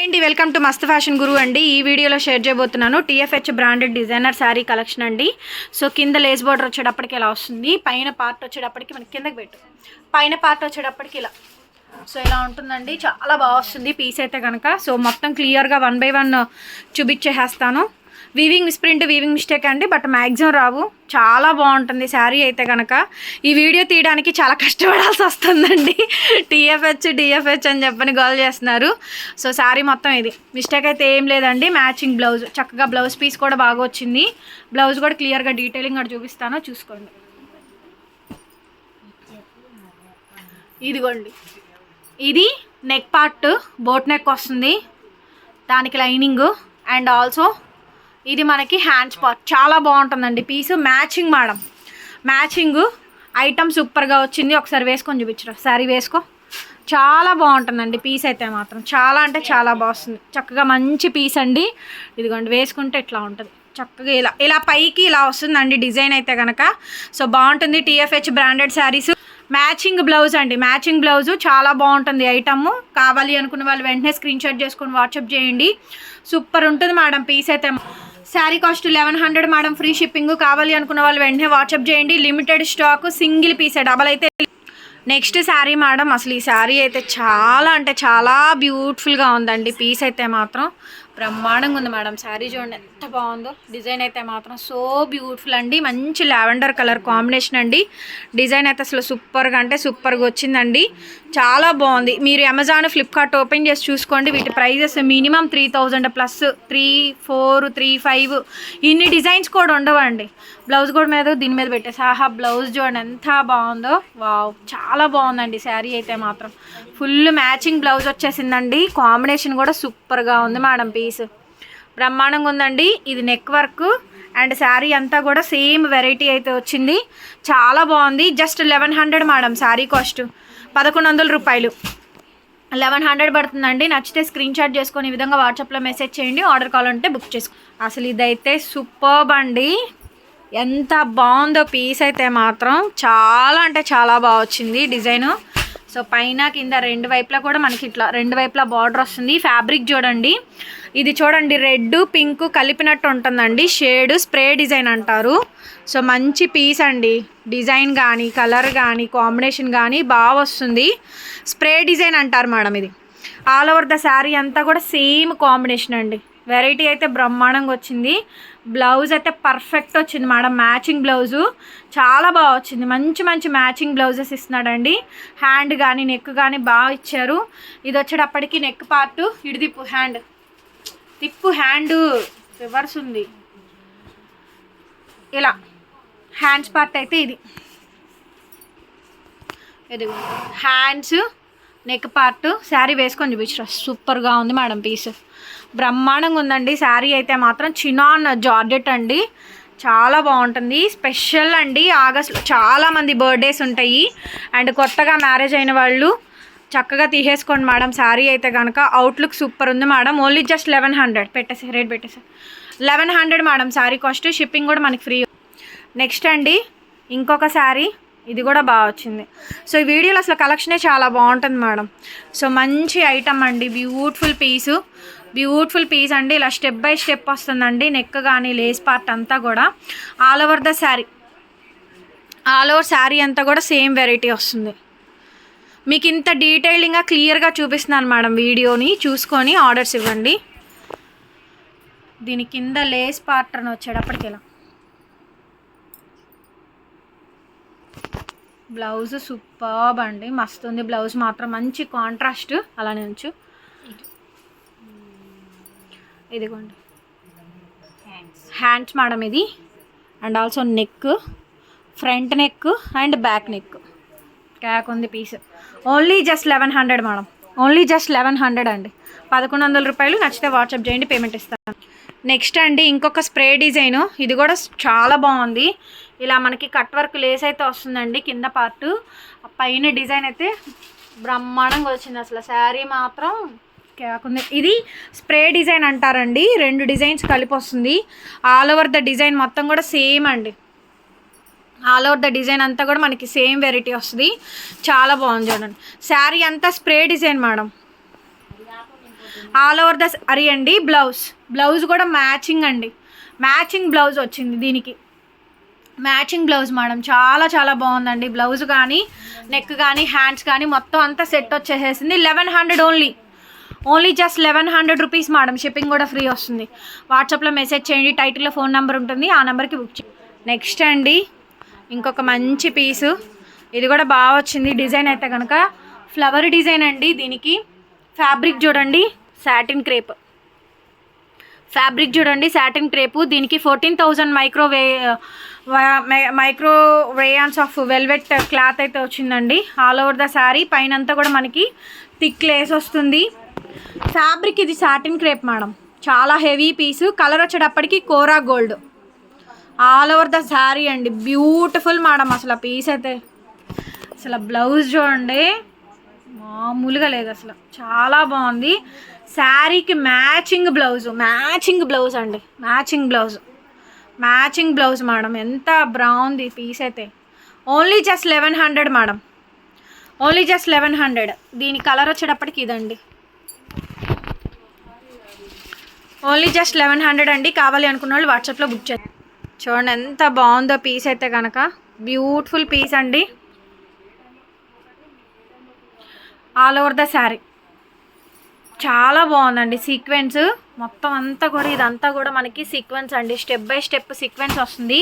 Hi అండి welcome to Mast fashion Guru అండి. ఈ వీడియోలో షేర్ చేయబోతున్నాను TFH branded designer sari collection అండి. సో కింద లేస్ బార్డర్ వచ్చేటప్పటికి ఇలా వస్తుంది. పైన పార్ట్ వచ్చేటప్పటికి మనకి కిందకి పెట్టు. పైన పార్ట్ వచ్చేటప్పటికి ఇలా. సో ఇలా ఉంటుందండి. చాలా బాగా వస్తుంది. పీస్ అయితే కనుక సో మొత్తం క్లియర్గా వన్ బై వన్ చూపించేసేస్తాను. వీవింగ్ మిస్ప్రింట్ వీవింగ్ మిస్టేక్ అండి బట్ మ్యాక్సిమం రావు. చాలా బాగుంటుంది శారీ అయితే కనుక ఈ వీడియో తీయడానికి చాలా కష్టపడాల్సి వస్తుందండి. టీఎఫ్హెచ్ డిఎఫ్హెచ్ అని చెప్పని గోల్ చేస్తున్నారు. సో శారీ మొత్తం ఇది. మిస్టేక్ అయితే ఏం లేదండి. మ్యాచింగ్ బ్లౌజ్ చక్కగా బ్లౌజ్ పీస్ కూడా బాగా వచ్చింది. బ్లౌజ్ కూడా క్లియర్గా డీటెయిలింగ్ కూడా చూపిస్తాను. చూసుకోండి. ఇదిగోండి. ఇది నెక్ పార్ట్ బోట్ నెక్ వస్తుంది. దానికి లైనింగ్ అండ్ ఆల్సో ఇది మనకి హ్యాండ్స్ పార్ట్ చాలా బాగుంటుందండి. Piece matching madam matching item సూపర్గా వచ్చింది. ఒకసారి వేసుకొని చూపించరా? సారీ వేసుకో. చాలా బాగుంటుందండి. పీస్ అయితే మాత్రం. చాలా అంటే చాలా బాగుంది చక్కగా మంచి పీస్ అండి. ఇదిగోండి వేసుకుంటే ఇట్లా ఉంటుంది. చక్కగా ఇలా ఇలా పైకి ఇలా వస్తుందండి డిజైన్ అయితే కనుక సో బాగుంటుంది. TFH branded saris matching blouse అండి. మ్యాచింగ్ బ్లౌజ్ చాలా బాగుంటుంది ఐటమ్ కావాలి అనుకున్న వాళ్ళు వెంటనే స్క్రీన్ షాట్ చేసుకొని వాట్సాప్ చేయండి. సూపర్ ఉంటుంది మేడం పీస్ అయితే sari cost eleven hundred madam free shipping కావాలి అనుకున్న వాళ్ళు వెంటనే వాట్సాప్ చేయండి. లిమిటెడ్ స్టాక్ సింగిల్ పీసే డబల్ అయితే నెక్స్ట్ శారీ మేడం అసలు ఈ శారీ అయితే చాలా అంటే చాలా బ్యూటిఫుల్గా ఉందండి. పీస్ అయితే మాత్రం బ్రహ్మాండంగా ఉంది మేడం. శారీ చూడండి ఎంత బాగుందో. డిజైన్ అయితే మాత్రం సో బ్యూటిఫుల్ అండి. మంచి లావెండర్ కలర్ కాంబినేషన్ అండి. డిజైన్ అయితే అసలు సూపర్గా అంటే సూపర్గా వచ్చిందండి. చాలా బాగుంది. మీరు అమెజాన్ ఫ్లిప్కార్ట్ ఓపెన్ చేసి చూసుకోండి. వీటి prices minimum three thousand plus three four three five ఇన్ని డిజైన్స్ కూడా ఉండవండి. బ్లౌజ్ కూడా మీద దీని మీద పెట్టేసి ఆహా బ్లౌజ్ చూడండి ఎంత బాగుందో. వావ్ చాలా బాగుందండి శారీ అయితే మాత్రం. ఫుల్ మ్యాచింగ్ బ్లౌజ్ వచ్చేసిందండి. కాంబినేషన్ కూడా సూపర్గా ఉంది మేడం పీస్ బ్రహ్మాండంగా ఉందండి. ఇది నెక్ వర్క్ అండ్ శారీ అంతా కూడా సేమ్ వెరైటీ అయితే వచ్చింది. చాలా బాగుంది. Just eleven hundred madam sari cost పదకొండు వందల రూపాయలు. లెవెన్ హండ్రెడ్ పడుతుందండి. నచ్చితే స్క్రీన్ షాట్ చేసుకొని ఈ విధంగా వాట్సాప్లో మెసేజ్ చేయండి. ఆర్డర్ కావాలంటే బుక్ చేసుకో. అసలు ఇదైతే సూపర్బ్ అండి. ఎంత బాగుందో పీస్ అయితే మాత్రం. చాలా అంటే చాలా బాగా వచ్చింది డిజైను. సో పైన కింద రెండు వైపులా కూడా మనకి ఇట్లా రెండు వైపులా బార్డర్ వస్తుంది. ఫ్యాబ్రిక్ చూడండి. ఇది చూడండి రెడ్ పింక్ కలిపినట్టు ఉంటుందండి. షేడ్ స్ప్రే డిజైన్ అంటారు. సో మంచి పీస్ అండి. డిజైన్ కానీ కలర్ కానీ కాంబినేషన్ కానీ బాగా వస్తుంది. స్ప్రే డిజైన్ అంటారు మేడం ఇది. ఆల్ ఓవర్ ద శారీ అంతా కూడా సేమ్ కాంబినేషన్ అండి. వెరైటీ అయితే బ్రహ్మాండంగా వచ్చింది. బ్లౌజ్ అయితే పర్ఫెక్ట్ వచ్చింది మేడం. మ్యాచింగ్ బ్లౌజు చాలా బాగా వచ్చింది. మంచి మంచి మ్యాచింగ్ బ్లౌజెస్ ఇస్తున్నాడండి. హ్యాండ్ కానీ నెక్ కానీ బాగా ఇచ్చారు. ఇది వచ్చేటప్పటికి నెక్ పార్ట్ ఇడిదిప్పు హ్యాండ్ తిప్పు హ్యాండ్ రివర్స్ ఉంది. ఇలా. హ్యాండ్స్ పార్ట్ అయితే ఇది. ఇది హ్యాండ్స్ నెక్ పార్ట్ శారీ వేసుకొని చూపించరా. సూపర్గా ఉంది మేడం పీస్. బ్రహ్మాండంగా ఉందండి. శారీ అయితే మాత్రం చినాన్ జార్జెట్ అండి. చాలా బాగుంటుంది. స్పెషల్ అండి. ఆగస్ట్ చాలామంది బర్త్డేస్ ఉంటాయి. అండ్ కొత్తగా మ్యారేజ్ అయిన వాళ్ళు చక్కగా తీసేసుకోండి మేడం. శారీ అయితే కనుక అవుట్లుక్ సూపర్ ఉంది madam. Only just eleven hundred. పెట్టేసి రేట్ పెట్టేసి. Eleven hundred madam. Sari cost shipping కూడా మనకి ఫ్రీ. నెక్స్ట్ అండి ఇంకొక శారీ. ఇది కూడా బాగా వచ్చింది. సో ఈ వీడియోలో అసలు కలెక్షనే చాలా బాగుంటుంది మేడం. సో మంచి ఐటమ్ అండి. Beautiful piece. బ్యూటిఫుల్ పీస్ అండి. ఇలా స్టెప్ బై స్టెప్ వస్తుందండి. నెక్ కానీ లేస్ పార్ట్ అంతా కూడా. All over the sari all over sari అంతా కూడా సేమ్ వెరైటీ వస్తుంది. మీకు ఇంత డీటెయిలింగ్గా క్లియర్గా చూపిస్తున్నాను మేడం వీడియోని. చూసుకొని ఆర్డర్స్ ఇవ్వండి. దీని కింద లేస్ పార్టర్న్ వచ్చేటప్పటికి ఇలా. బ్లౌజ్ సూపర్బ్ అండి. మస్తు ఉంది. బ్లౌజ్ మాత్రం మంచి కాంట్రాస్ట్ అలానే ఉంచు. ఇదిగోండి. హ్యాండ్స్ మేడం ఇది. And also neck front neck and back neck క్యాక్ ఉంది piece only just eleven hundred madam only just eleven hundred అండి. పదకొండు వందల రూపాయలు నచ్చితే వాట్సాప్ చేయండి పేమెంట్ ఇస్తాను. నెక్స్ట్ అండి ఇంకొక స్ప్రే డిజైన్ ఇది కూడా చాలా బాగుంది. ఇలా మనకి కట్ వర్క్ లేస్ అయితే వస్తుందండి కింద పార్ట్ పైన డిజైన్ అయితే బ్రహ్మాండంగా వచ్చింది అసలు. శారీ మాత్రం కాకుండా ఇది స్ప్రే డిజైన్ అంటారండి. రెండు డిజైన్స్ కలిపి వస్తుంది ఆల్ ఓవర్ ద డిజైన్ మొత్తం కూడా సేమ్ అండి. ఆల్ ఓవర్ ద డిజైన్ అంతా కూడా మనకి సేమ్ వెరైటీ వస్తుంది. చాలా బాగుంది చూడండి. శారీ అంతా spray design madam. All over the అరి అండి బ్లౌజ్. బ్లౌజ్ కూడా మ్యాచింగ్ అండి. మ్యాచింగ్ బ్లౌజ్ వచ్చింది దీనికి. Matching blouse madam. చాలా చాలా బాగుందండి. బ్లౌజ్ కానీ నెక్ కానీ హ్యాండ్స్ కానీ మొత్తం అంతా set వచ్చేసేసింది. Eleven hundred only only just eleven hundred rupees madam shipping కూడా ఫ్రీ వస్తుంది. వాట్సాప్లో మెసేజ్ చేయండి టైటిల్లో ఫోన్ నెంబర్ ఉంటుంది ఆ నెంబర్కి బుక్ చేయండి. నెక్స్ట్ అండి ఇంకొక మంచి పీసు. ఇది కూడా బాగా వచ్చింది డిజైన్ అయితే కనుక ఫ్లవర్ డిజైన్ అండి దీనికి ఫ్యాబ్రిక్ చూడండి సాటిన్ క్రేప్. ఫ్యాబ్రిక్ చూడండి సాటిన్ క్రేపు దీనికి ఫోర్టీన్ థౌజండ్ మైక్రో వే మైక్రో వేయాన్స్ ఆఫ్ వెల్వెట్ క్లాత్ అయితే వచ్చిందండి. ఆల్ ఓవర్ ద శారీ పైనంతా కూడా మనకి థిక్ లేస్ వస్తుంది. ఫ్యాబ్రిక్ ఇది సాటిన్ క్రేప్ మేడం. చాలా హెవీ పీసు. కలర్ వచ్చేటప్పటికి కోరా gold. All over the sari అండి. బ్యూటిఫుల్ మేడం అసలు పీస్ అయితే. అసలు బ్లౌజ్ చూడండి. మామూలుగా లేదు అసలు. చాలా బాగుంది. శారీకి మ్యాచింగ్ బ్లౌజ్. మ్యాచింగ్ బ్లౌజ్ అండి. Matching blouse. Matching blouse madam. ఎంత బాగుంది పీస్ అయితే. Only just eleven hundred madam. Only just eleven hundred. దీని కలర్ వచ్చేటప్పటికి ఇదండి. ఓన్లీ జస్ట్ లెవెన్ హండ్రెడ్ అండి. కావాలి అనుకున్న వాళ్ళు వాట్సాప్లో బుక్ చేస్తారు చూడండి ఎంత బాగుందో పీస్ అయితే కనుక బ్యూటిఫుల్ పీస్ అండి. ఆల్ ఓవర్ ద శారీ చాలా బాగుందండి సీక్వెన్స్ మొత్తం అంతా కూడా ఇదంతా కూడా మనకి సీక్వెన్స్ అండి. స్టెప్ బై స్టెప్ సీక్వెన్స్ వస్తుంది.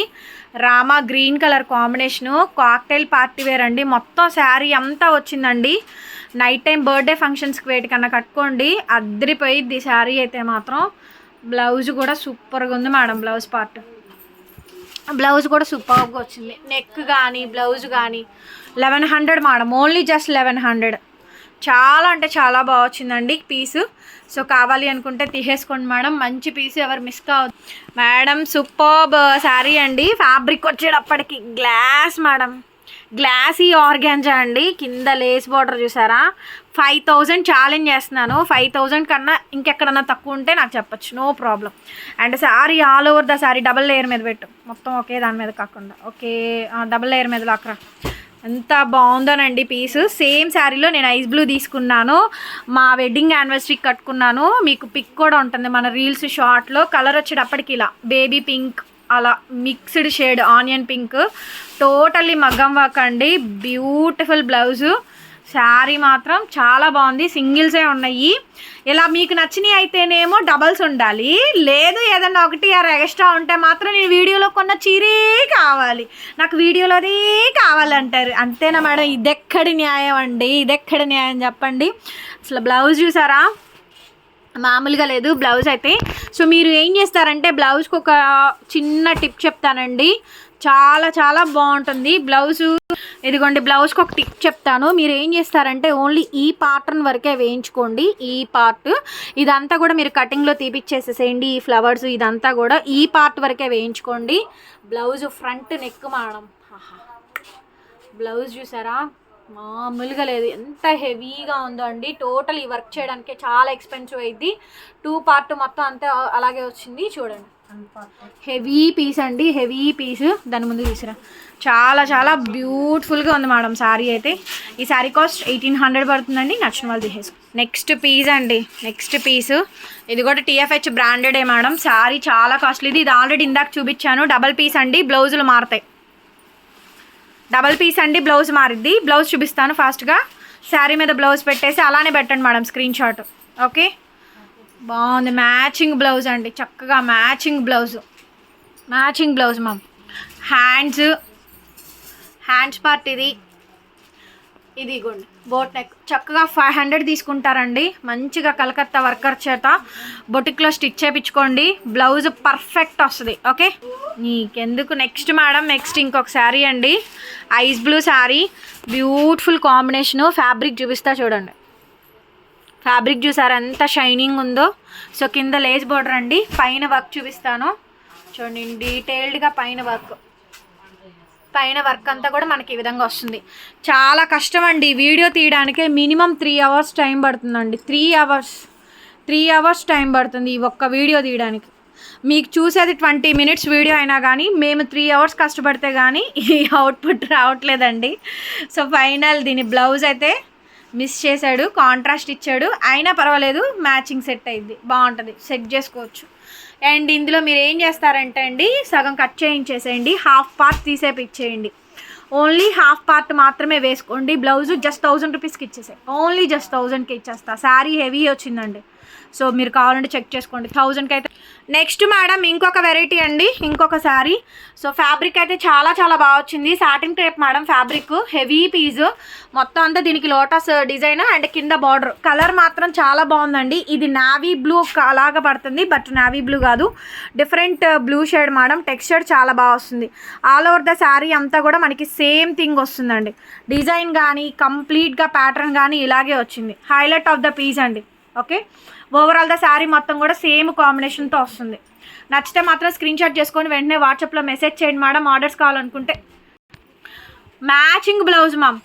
Rama green colour combination cocktail party wear అండి. మొత్తం శారీ అంతా వచ్చిందండి. నైట్ టైం బర్త్డే ఫంక్షన్స్కి వేటికన్నా కట్టుకోండి. అద్దరిపోయిద్ది శారీ అయితే మాత్రం. బ్లౌజ్ కూడా సూపర్గా ఉంది మేడం బ్లౌజ్ పార్ట్ బ్లౌజ్ కూడా సూపర్గా వచ్చింది. నెక్ కానీ బ్లౌజ్ కానీ. Eleven hundred madam only just eleven hundred చాలా అంటే చాలా బాగా వచ్చిందండి పీసు. సో కావాలి అనుకుంటే తీసేసుకోండి మేడం. మంచి పీస్ ఎవరు మిస్ కావద్దు. మేడం సూపర్బ్ శారీ అండి. ఫ్యాబ్రిక్ వచ్చేటప్పటికి గ్లాస్ మేడం. గ్లాసీ ఆర్గాన్జా అండి. కింద లేస్ బార్డర్ చూసారా? ఫైవ్ థౌజండ్ ఛాలెంజ్ చేస్తున్నాను. ఫైవ్ థౌజండ్ కన్నా ఇంకెక్కడన్నా తక్కువ ఉంటే నాకు చెప్పచ్చు. No problem and sari all over the sari double layer మీద పెట్టు. మొత్తం ఒకే దాని మీద కాకుండా. ఓకే డబల్ లేయర్ మీద లాక్రా. ఎంత బాగుందోనండి పీసు. సేమ్ శారీలో నేను ఐస్ బ్లూ తీసుకున్నాను. మా వెడ్డింగ్ యానివర్సరీకి కట్టుకున్నాను. మీకు పిక్ కూడా ఉంటుంది మన రీల్స్ షార్ట్లో. కలర్ వచ్చేటప్పటికి ఇలా బేబీ పింక్ అలా mixed shade onion pink. Totally మగ్గం వర్క్ అండి. Beautiful blouse. శారీ మాత్రం చాలా బాగుంది. సింగిల్సే ఉన్నాయి. ఇలా మీకు నచ్చినవి అయితేనేమో డబల్స్ ఉండాలి. లేదు ఏదన్నా ఒకటి ఆర్ ఎక్స్ట్రా ఉంటే మాత్రం నేను వీడియోలో కొన్న చీరే కావాలి. నాకు వీడియోలోనే కావాలంటారు. అంతేనా మేడం? ఇదెక్కడి న్యాయం అండి? ఇదెక్కడి న్యాయం చెప్పండి. అసలు బ్లౌజ్ చూసారా? మామూలుగా లేదు బ్లౌజ్ అయితే. సో మీరు ఏం చేస్తారంటే బ్లౌజ్కి ఒక చిన్న టిప్ చెప్తానండి. చాలా చాలా బాగుంటుంది. బ్లౌజ్ ఇదిగోండి బ్లౌజ్కి ఒక టిప్ చెప్తాను. మీరు ఏం చేస్తారంటే ఓన్లీ ఈ పార్ట్ని వరకే వేయించుకోండి. ఈ పార్ట్ ఇదంతా కూడా మీరు కటింగ్లో తీపిచ్చేసేసేయండి. ఈ ఫ్లవర్స్ ఇదంతా కూడా ఈ పార్ట్ వరకే వేయించుకోండి. Blouse front neck madam. Blouse చూసారా? మామూలుగా లేదు. ఎంత హెవీగా ఉందో అండి. టోటల్ ఈ వర్క్ చేయడానికి చాలా ఎక్స్పెన్సివ్ అయింది. టూ పార్ట్ మొత్తం అంతా అలాగే వచ్చింది. చూడండి. హెవీ పీస్ అండి. Heavy piece. దాని ముందు తీసిరా చాలా చాలా బ్యూటిఫుల్గా ఉంది మేడం శారీ అయితే. ఈ శారీ కాస్ట్ ఎయిటీన్ హండ్రెడ్ పడుతుందండి. నచ్చిన వాళ్ళు తీసేసు నెక్స్ట్ పీస్ అండి. Next piece. ఇది కూడా టీఎఫ్హెచ్ బ్రాండెడే మేడం. శారీ చాలా కాస్ట్లీది. ఇది ఆల్రెడీ ఇందాక చూపించాను. డబల్ పీస్ అండి. బ్లౌజులు మారుతాయి. డబల్ పీస్ అండి బ్లౌజ్ మారిద్ది. బ్లౌజ్ చూపిస్తాను ఫాస్ట్గా శారీ మీద బ్లౌజ్ పెట్టేసి అలానే పెట్టండి మేడం స్క్రీన్ షాట్ ఓకే? బాగుంది. మ్యాచింగ్ బ్లౌజ్ అండి. చక్కగా matching blouse. Matching blouse ma'am hands hands part ఇది. ఇది ఇగోండి బోట్ నెక్ చక్కగా ఫైవ్ హండ్రెడ్ తీసుకుంటారండి. మంచిగా కలకత్తా వర్కర్ చేత. బొటిక్లో స్టిచ్ చేయించుకోండి బ్లౌజ్ పర్ఫెక్ట్ వస్తుంది. ఓకే? నీకెందుకు నెక్స్ట్ మేడం? నెక్స్ట్ ఇంకొక శారీ అండి. Ice blue sari. Beautiful combination. Fabric చూపిస్తా చూడండి. ఫ్యాబ్రిక్ చూసారు ఎంత షైనింగ్ ఉందో. సో కింద లేస్ బోర్డర్ అండి. పైన వర్క్ చూపిస్తాను. చూడండి డీటెయిల్డ్గా పైన వర్క్. పైన వర్క్ అంతా కూడా మనకి ఈ విధంగా వస్తుంది. చాలా కష్టం అండి వీడియో తీయడానికే. మినిమం త్రీ అవర్స్ టైం పడుతుందండి. Three hours three hours time పడుతుంది ఈ ఒక్క వీడియో తీయడానికి. మీకు చూసేది ట్వంటీ మినిట్స్ వీడియో అయినా కానీ మేము త్రీ అవర్స్ కష్టపడితే కానీ ఈ అవుట్పుట్ రావట్లేదండి. సో ఫైనల్ దీని బ్లౌజ్ అయితే మిస్ చేశాడు కాంట్రాస్ట్ ఇచ్చాడు. అయినా పర్వాలేదు మ్యాచింగ్ సెట్ అయింది. బాగుంటుంది. సెట్ చేసుకోవచ్చు. అండ్ ఇందులో మీరు ఏం చేస్తారంటే అండి సగం కట్ చేయించేసేయండి హాఫ్ పార్ట్ తీసేపు ఇచ్చేయండి ఓన్లీ హాఫ్ పార్ట్ మాత్రమే వేసుకోండి బ్లౌజ్ జస్ట్ థౌజండ్ రూపీస్కి ఇచ్చేసాయి. ఓన్లీ జస్ట్ థౌజండ్కి ఇచ్చేస్తా. శారీ హెవీ వచ్చిందండి. సో మీరు కావాలంటే చెక్ చేసుకోండి. థౌజండ్కి అయితే నెక్స్ట్ మేడం ఇంకొక వెరైటీ అండి ఇంకొక శారీ. సో ఫ్యాబ్రిక్ అయితే చాలా చాలా బాగా వచ్చింది. Satin crepe madam fabric heavy piece. మొత్తం అంతా దీనికి లోటస్ డిజైన్ అండ్ కింద బార్డర్. కలర్ మాత్రం చాలా బాగుందండి. ఇది నావీ బ్లూ అలాగా పడుతుంది బట్ నావీ బ్లూ కాదు. Different blue shade madam. Texture చాలా బాగా వస్తుంది. ఆల్ ఓవర్ ద శారీ అంతా కూడా మనకి సేమ్ థింగ్ వస్తుందండి. డిజైన్ కానీ కంప్లీట్గా ప్యాటర్న్ కానీ ఇలాగే వచ్చింది. హైలైట్ ఆఫ్ ద పీస్ అండి. ఓకే ఓవరాల్ ద శారీ మొత్తం కూడా సేమ్ కాంబినేషన్తో వస్తుంది. నచ్చితే మాత్రం స్క్రీన్ షాట్ చేసుకొని వెంటనే వాట్సాప్లో మెసేజ్ చేయండి మేడం ఆర్డర్స్ కావాలనుకుంటే. Matching blouse ma'am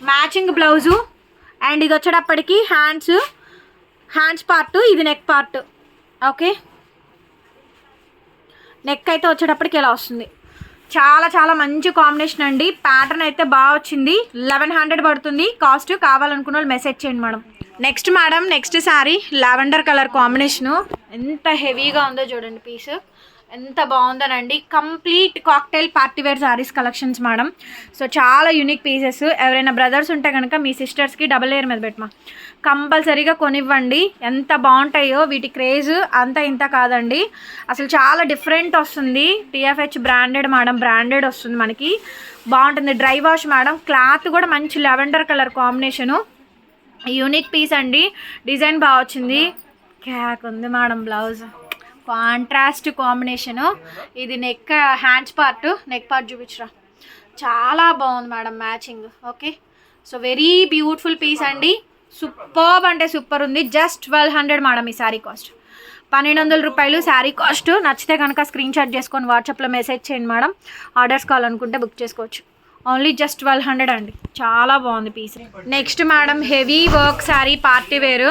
matching blouse and ఇది వచ్చేటప్పటికి హ్యాండ్స్ హ్యాండ్స్ పార్ట్ ఇది నెక్ పార్ట్ ఓకే నెక్ అయితే వచ్చేటప్పటికి ఇలా వస్తుంది. చాలా చాలా మంచి కాంబినేషన్ అండి. ప్యాటర్న్ అయితే బాగా వచ్చింది. లెవెన్ హండ్రెడ్ పడుతుంది. కాస్ట్ కావాలనుకున్న వాళ్ళు మెసేజ్ చేయండి madam next madam next sari lavender colour combination ఎంత హెవీగా ఉందో చూడండి పీస్ ఎంత బాగుందోనండి. Complete cocktail party wear saris collections madam so చాలా యూనిక్ పీసెస్ ఎవరైనా బ్రదర్స్ ఉంటే కనుక మీ సిస్టర్స్కి డబల్ లేయర్ మీద పెట్టమా. కంపల్సరీగా కొనివ్వండి. ఎంత బాగుంటాయో వీటి క్రేజ్ అంత ఇంత కాదండి. అసలు చాలా డిఫరెంట్ వస్తుంది. టీఎఫ్హెచ్ బ్రాండెడ్ మేడం బ్రాండెడ్ వస్తుంది మనకి. బాగుంటుంది. డ్రై వాష్ మేడం క్లాత్ కూడా మంచి lavender colour combination unique piece అండి. డిజైన్ బాగా వచ్చింది. క్యాక్ ఉంది మేడం బ్లౌజ్. Contrast combination. ఇది neck hands part neck part చూపించరా. చాలా బాగుంది madam matching. Okay. So very beautiful piece అండి. సూపర్బ్ అంటే సూపర్ ఉంది. జస్ట్ ట్వెల్వ్ హండ్రెడ్ మేడం ఈ శారీ కాస్ట్. పన్నెండు వందల రూపాయలు శారీ కాస్ట్. నచ్చితే కనుక స్క్రీన్ షాట్ చేసుకొని వాట్సాప్లో మెసేజ్ చేయండి మేడం. ఆర్డర్స్ కావాలనుకుంటే బుక్ చేసుకోవచ్చు. ఓన్లీ జస్ట్ ట్వెల్వ్ హండ్రెడ్ అండి. చాలా బాగుంది piece next madam heavy work sari party wear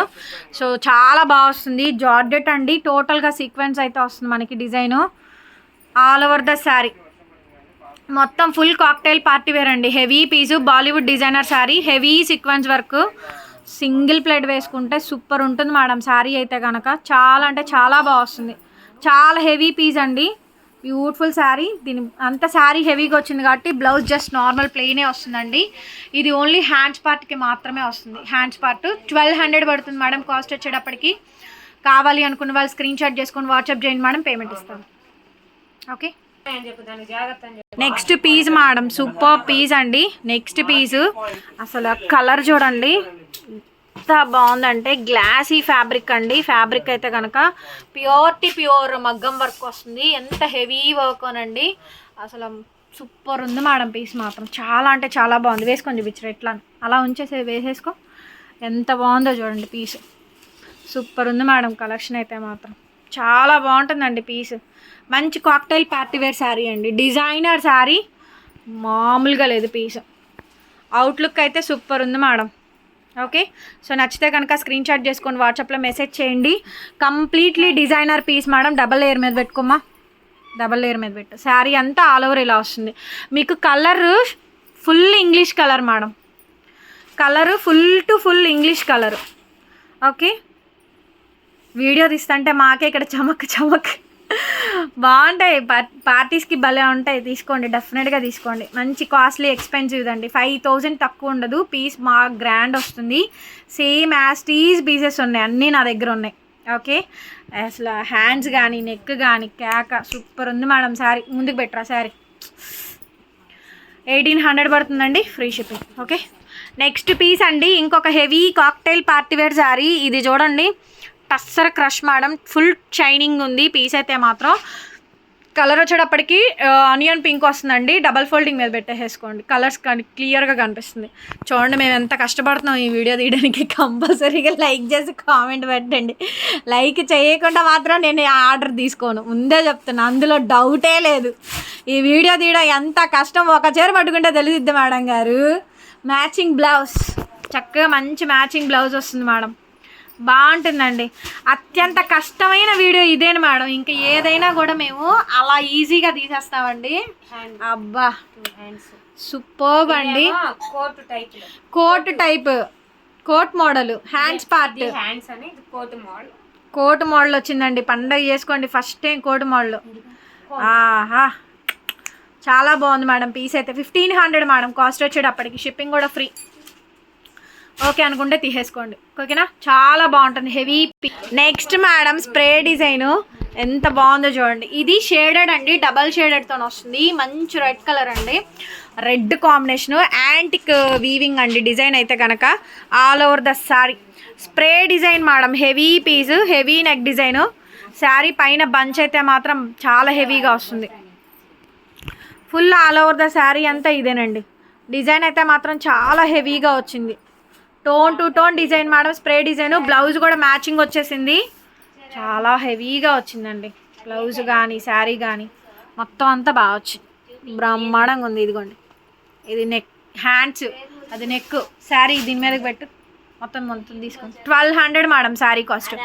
so చాలా బాగా వస్తుంది. జార్డెట్ అండి. టోటల్గా సీక్వెన్స్ అయితే వస్తుంది మనకి design all over the sari మొత్తం ఫుల్ కాక్టైల్ పార్టీ వేర్ అండి. Heavy piece Bollywood designer sari heavy sequence work single plate వేసుకుంటే సూపర్ ఉంటుంది మేడం శారీ అయితే కనుక చాలా అంటే చాలా బాగా వస్తుంది. చాలా హెవీ పీస్ అండి. బ్యూటిఫుల్ శారీ. దీని అంత శారీ హెవీగా వచ్చింది కాబట్టి బ్లౌజ్ జస్ట్ నార్మల్ ప్లెయినే వస్తుందండి. ఇది ఓన్లీ హ్యాండ్స్ పార్ట్కి మాత్రమే వస్తుంది. హ్యాండ్స్ పార్ట్ ట్వెల్వ్ హండ్రెడ్ పడుతుంది మేడం కాస్ట్ వచ్చేటప్పటికి. కావాలి అనుకున్న వాళ్ళు స్క్రీన్ షాట్ చేసుకొని వాట్సాప్ చేయండి మేడం పేమెంట్ ఇస్తాను okay? Next piece madam super piece అండి. Next piece. అసలు కలర్ చూడండి. ఎంత బాగుందంటే గ్లాసీ ఫ్యాబ్రిక్ అండి. ఫ్యాబ్రిక్ అయితే కనుక ప్యూర్టీ ప్యూర్ మగ్గం వర్క్ వస్తుంది. ఎంత హెవీ వర్క్ అనండి. అసలు సూపర్ ఉంది మేడం పీస్ మాత్రం. చాలా అంటే చాలా బాగుంది. వేసుకొని చూపించరు ఎట్లా? అని. అలా ఉంచేసి వేసేసుకో. ఎంత బాగుందో చూడండి పీస్. సూపర్ ఉంది మేడం కలెక్షన్ అయితే మాత్రం. చాలా బాగుంటుందండి పీస్. మంచి కాక్టైల్ పార్టీ వేర్ శారీ అండి. డిజైనర్ శారీ మామూలుగా లేదు పీస్. అవుట్లుక్ అయితే సూపర్ ఉంది మేడం. ఓకే? సో నచ్చితే కనుక స్క్రీన్ షాట్ చేసుకొని వాట్సాప్లో మెసేజ్ చేయండి. Completely designer piece madam double layer మీద పెట్టుకోమా డబల్ లేయర్ మీద పెట్టు. శారీ అంతా ఆల్ ఓవర్ ఇలా వస్తుంది. మీకు colour full English colour madam colour full to full English colour okay? Video తీస్తుంటే మాకే ఇక్కడ చమక్ చమక్. బాగుంటాయి. పార్టీస్కి భలే ఉంటాయి. తీసుకోండి డెఫినెట్గా తీసుకోండి. మంచి కాస్ట్లీ ఎక్స్పెన్సివ్ అండి ఫైవ్ థౌజండ్ తక్కువ ఉండదు. పీస్ మా గ్రాండ్ వస్తుంది. సేమ్ యాస్టీస్ పీసెస్ ఉన్నాయి. అన్నీ నా దగ్గర ఉన్నాయి. ఓకే అసలు హ్యాండ్స్ కానీ నెక్ కానీ కేక సూపర్ ఉంది మేడం శారీ ముందుకు పెట్టరా శారీ ఎయిటీన్ హండ్రెడ్ పడుతుందండి. Free shipping okay next piece అండి. ఇంకొక heavy cocktail party wear sari ఇది చూడండి. Tussar crush madam. Full shining ఉంది. పీస్ అయితే మాత్రం. కలర్ వచ్చేటప్పటికి ఆనియన్ పింక్ వస్తుందండి. డబల్ ఫోల్డింగ్ మీద పెట్టేసుకోండి కలర్స్ కానీ క్లియర్గా కనిపిస్తుంది. చూడండి మేము ఎంత కష్టపడుతున్నాం ఈ వీడియో తీయడానికి. కంపల్సరీగా లైక్ చేసి కామెంట్ పెట్టండి. లైక్ చేయకుండా మాత్రం నేను ఆర్డర్ తీసుకోను. ముందే చెప్తున్నా. అందులో డౌటే లేదు. ఈ వీడియో తీయడం ఎంత కష్టం? ఒక చీర పట్టుకుంటే తెలిసిద్ది మేడం గారు. Matching blouse. చక్కగా మంచి మ్యాచింగ్ బ్లౌజ్ వస్తుంది మేడం. బాగుంటుందండి. అత్యంత కష్టమైన వీడియో ఇదేను మేడం. ఇంకా ఏదైనా కూడా మేము అలా ఈజీగా తీసేస్తామండి. అబ్బా. సూపర్బ్ అండి. Coat type. Coat type. Coat model. Hands part hands అని కోట్ మోడల్. కోట్ మోడల్ వచ్చిందండి. పండగ చేసుకోండి. First time coat model. ఆహా. చాలా బాగుంది మేడం. పీస్ అయితే ఫిఫ్టీన్ హండ్రెడ్ మేడం. కాస్ట్ వచ్చేటప్పటికి. షిప్పింగ్ కూడా ఫ్రీ ఓకే అనుకుంటే తీసేసుకోండి. ఓకేనా? చాలా బాగుంటుంది. Heavy next madam spray design ఎంత బాగుందో చూడండి. ఇది షేడెడ్ అండి. డబల్ షేడెడ్తో వస్తుంది. మంచి రెడ్ కలర్ అండి. రెడ్ కాంబినేషన్ యాంటిక్ వీవింగ్ అండి. డిజైన్ అయితే కనుక all over the sari spray design madam heavy piece heavy neck design sari పైన బంచ్ అయితే మాత్రం చాలా హెవీగా వస్తుంది. Full all over the sari అంతా ఇదేనండి. డిజైన్ అయితే మాత్రం చాలా హెవీగా వచ్చింది. Tone to tone design madam spray design blouse కూడా మ్యాచింగ్ వచ్చేసింది. చాలా హెవీగా వచ్చిందండి. బ్లౌజ్ కానీ శారీ కానీ మొత్తం అంతా బాగా వచ్చింది బ్రహ్మాండంగా ఉంది ఇదిగోండి. ఇది నెక్ హ్యాండ్స్ అది నెక్ శారీ దీని మీదకి పెట్టు. మొత్తం మొత్తం తీసుకోండి twelve hundred madam sari cost.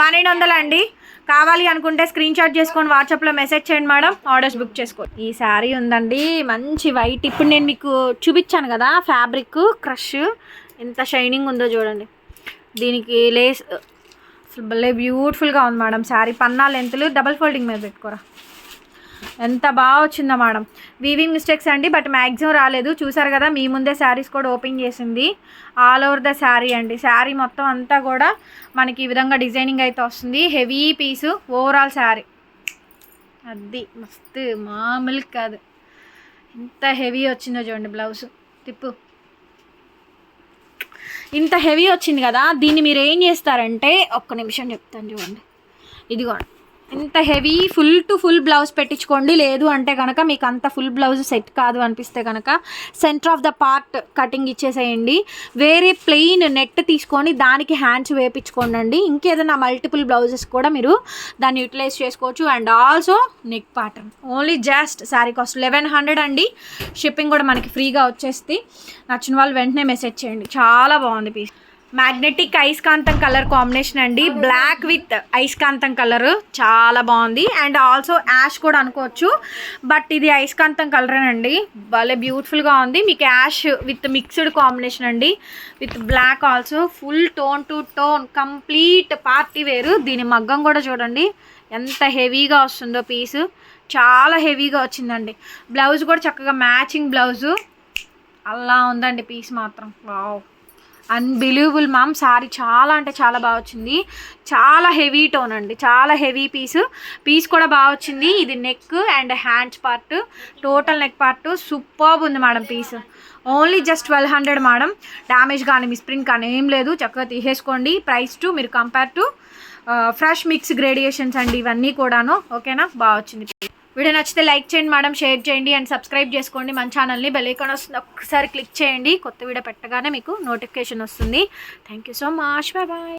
పన్నెండు వందలు అండి. కావాలి అనుకుంటే స్క్రీన్ షాట్ చేసుకొని వాట్సాప్లో మెసేజ్ చేయండి మేడం. ఆర్డర్స్ బుక్ చేసుకోండి ఈ శారీ ఉందండి. మంచి వైట్. ఇప్పుడు నేను మీకు చూపించాను కదా ఫ్యాబ్రిక్ క్రష్. ఎంత షైనింగ్ ఉందో చూడండి. దీనికి లేస్ అసలు భలే బ్యూటిఫుల్గా ఉంది మేడం. శారీ పన్నా లెంత్లు డబల్ ఫోల్డింగ్ మీద పెట్టుకోరా. ఎంత బాగా వచ్చిందో మేడం. వీవింగ్ మిస్టేక్స్ అండి బట్ మ్యాక్సిమం రాలేదు. చూసారు కదా మీ ముందే శారీస్ కూడా ఓపెన్ చేసింది. ఆల్ ఓవర్ ద శారీ అండి. శారీ మొత్తం అంతా కూడా మనకి ఈ విధంగా డిజైనింగ్ అయితే వస్తుంది. Heavy piece overall sari. అది మస్తు మామూలు కాదు. ఎంత హెవీ వచ్చిందో చూడండి బ్లౌజ్ తిప్పు. ఇంత హెవీ వచ్చింది కదా దీన్ని మీరు ఏం చేస్తారంటే ఒక్క నిమిషం చెప్తాను చూడండి. ఇదిగోండి. ఇంత heavy full to full blouse పెట్టించుకోండి. లేదు అంటే కనుక మీకు అంత ఫుల్ బ్లౌజ్ సెట్ కాదు అనిపిస్తే కనుక centre of the part cutting ఇచ్చేసేయండి. వేరే ప్లెయిన్ నెట్ తీసుకొని దానికి హ్యాండ్స్ వేపించుకోండి అండి ఇంకేదైనా మల్టిపుల్ బ్లౌజెస్ కూడా మీరు దాన్ని యూటిలైజ్ చేసుకోవచ్చు. And also neck pattern. Only just sari cost eleven hundred అండి. షిప్పింగ్ కూడా మనకి ఫ్రీగా వచ్చేస్తుంది నచ్చిన వాళ్ళు వెంటనే మెసేజ్ చేయండి. చాలా బాగుంది పీస్. మ్యాగ్నెటిక్ ఐస్కాంతం కలర్ కాంబినేషన్ అండి. బ్లాక్ విత్ ఐస్కాంతం కలర్. చాలా బాగుంది. అండ్ ఆల్సో యాష్ కూడా అనుకోవచ్చు. బట్ ఇది ఐస్కాంతం కలర్ అండి భలే బ్యూటిఫుల్గా ఉంది. మీకు యాష్ విత్ మిక్స్డ్ కాంబినేషన్ అండి. With black also. Full tone to tone. Complete party wear. దీని మగ్గం కూడా చూడండి. ఎంత హెవీగా వస్తుందో పీసు. చాలా హెవీగా వచ్చిందండి. బ్లౌజ్ కూడా చక్కగా మ్యాచింగ్ బ్లౌజు. అలా ఉందండి పీస్ మాత్రం. వావ్. అన్బిలీవబుల్ మ్యామ్ సారీ చాలా అంటే చాలా బాగా వచ్చింది. చాలా హెవీ టోన్ అండి. చాలా హెవీ పీస్ పీస్ కూడా బాగా వచ్చింది. ఇది neck and hands part total neck part superb ఉంది madam piece only just twelve hundred madam damage కానీ మిస్ప్రింట్ కానీ ఏం లేదు. చక్కగా తీసేసుకోండి. ప్రైస్ టు మీరు compare to fresh mix gradations అండి ఇవన్నీ కూడాను. ఓకేనా బాగా వచ్చింది. వీడియో నచ్చితే లైక్ చేయండి మేడం షేర్ చేయండి అండ్ సబ్స్క్రైబ్ చేసుకోండి మన ఛానల్ని. బెల్ వస్తుంది ఒక్కసారి క్లిక్ చేయండి. కొత్త వీడియో పెట్టగానే మీకు నోటిఫికేషన్ వస్తుంది. Thank you so much. Bye bye.